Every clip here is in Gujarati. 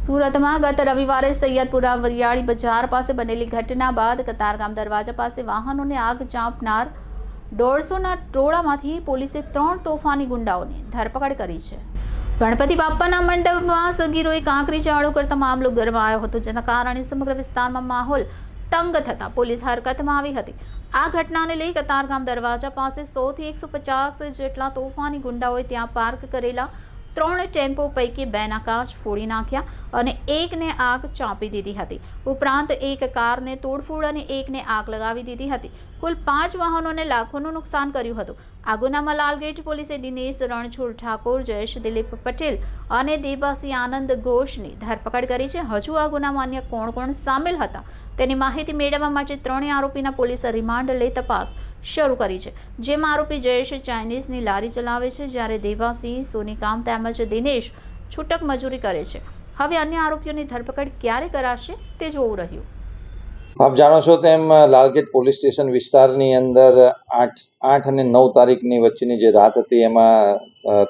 સુરતમાં ગત રવિવારે સૈયદપુરા વરિયાળી બજાર પાસે બનેલી ઘટના બાદ કતારગામ દરવાજા પાસે વાહનોને આગ ચાંપનાર દોઢસોના ટોળામાંથી પોલીસે ત્રણ તોફાની ગુંડાઓની ધરપકડ કરી છે. ગણપતિ બાપ્પાના મંડપમાં સગીરોએ કાંકરી ચાળો કરતા મામલો ગરમાયો હતો, જેના કારણે સમગ્ર વિસ્તારમાં માહોલ તંગ થતા પોલીસ હરકતમાં આવી હતી. આ ઘટનાને લઈ કતારગામ દરવાજા પાસે સોથી એકસો પચાસ જેટલા તોફાની ગુંડાઓએ ત્યાં પાર્ક કરેલા ત્રણ ટેમ્પો પૈકી બેના કાચ ફોડી નાખ્યા અને એકને આગ ચાંપી દીધી હતી. ઉપરાંત એક કારને તોડફોડ અને એકને આગ લગાવી દીધી હતી. કુલ પાંચ વાહનોને લાખોનું નુકસાન કર્યું હતું. આ ગુનામાં લાલગેટ પોલીસે દિનેશ રણછોડ ઠાકોર, જયેશ દિલીપ પટેલ અને દેવાસી આનંદ ઘોષની ધરપકડ કરી છે. હજુ આ ગુનામાં અન્ય કોણ કોણ સામેલ હતા તેની માહિતી મેળવવા માટે ત્રણેય આરોપીના પોલીસે રિમાન્ડ લઈ તપાસ શરૂ કરી છે. જેમાં આરોપી જયેશ ચાઇનીઝની લારી ચલાવે છે જ્યારે દેવાસિંહ સોનીકામ તેમજ દિનેશ છૂટક મજૂરી કરે છે. હવે અન્ય આરોપીઓની ધરપકડ ક્યારે કરાશે તે જોવું રહ્યું. આપ જાણો છો તેમ, લાલગેટ પોલીસ સ્ટેશન વિસ્તારની અંદર આઠ આઠ અને નવ તારીખની વચ્ચેની જે રાત હતી, એમાં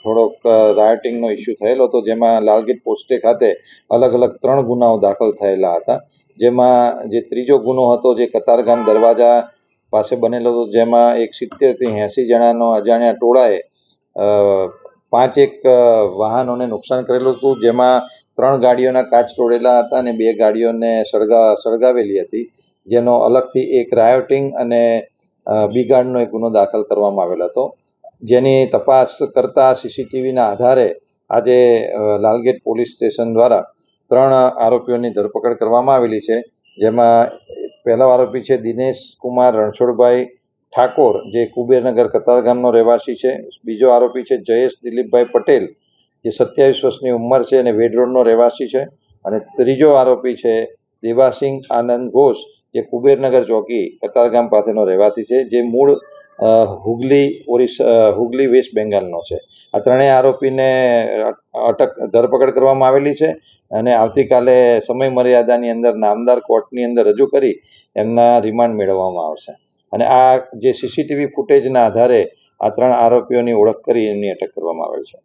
થોડોક રાયોટિંગનો ઇસ્યુ થયેલો હતો, જેમાં લાલગેટ પોસ્ટે ખાતે અલગ અલગ ત્રણ ગુનાઓ દાખલ થયેલા હતા. જેમાં જે ત્રીજો ગુનો હતો, જે કતારગામ દરવાજા પાસે બનેલો હતો, જેમાં એક સિત્તેરથી એંસી જણાનો અજાણ્યા ટોળાએ પાંચ પાંચેક વાહનોને નુકસાન કરેલું હતું, જેમાં ત્રણ ગાડીઓના કાચ તોડેલા હતા અને બે ગાડીઓને સળગા, સળગાવેલી હતી, જેનો અલગથી એક રાયોટિંગ અને બિગાડનો એક ગુનો દાખલ કરવામાં આવેલો હતો. જેની તપાસ કરતા સીસીટીવીના આધારે આજે લાલગેટ પોલીસ સ્ટેશન દ્વારા ત્રણ આરોપીઓની ધરપકડ કરવામાં આવેલી છે. જેમાં પહેલો આરોપી છે દિનેશ કુમાર, રણછોડભાઈ ઠાકોર, જે કુબેરનગર કતારગામનો રહેવાસી છે. બીજો આરોપી છે જયેશ દિલીપભાઈ પટેલ, જે સત્યાવીસ વર્ષની ઉંમર છે અને વેડ રોડનો રહેવાસી છે. અને ત્રીજો આરોપી છે દેવાસિંહ આનંદ ઘોષ જે કુબેરનગર ચોકી કતારગામ પાસેનો રહેવાસી છે, જે મૂળ હુગલી ઓરિસ્સા હુગલી વેસ્ટ બેંગાલનો છે. આ ત્રણેય આરોપીને અટક, ધરપકડ કરવામાં આવેલી છે અને આવતીકાલે સમય મર્યાદાની અંદર નામદાર કોર્ટની અંદર રજૂ કરી એમના રિમાન્ડ મેળવવામાં આવશે. અને આ જે સીસીટીવી ફૂટેજના આધારે આ ત્રણ આરોપીઓની ઓળખ કરી એમની અટક કરવામાં આવેલ છે.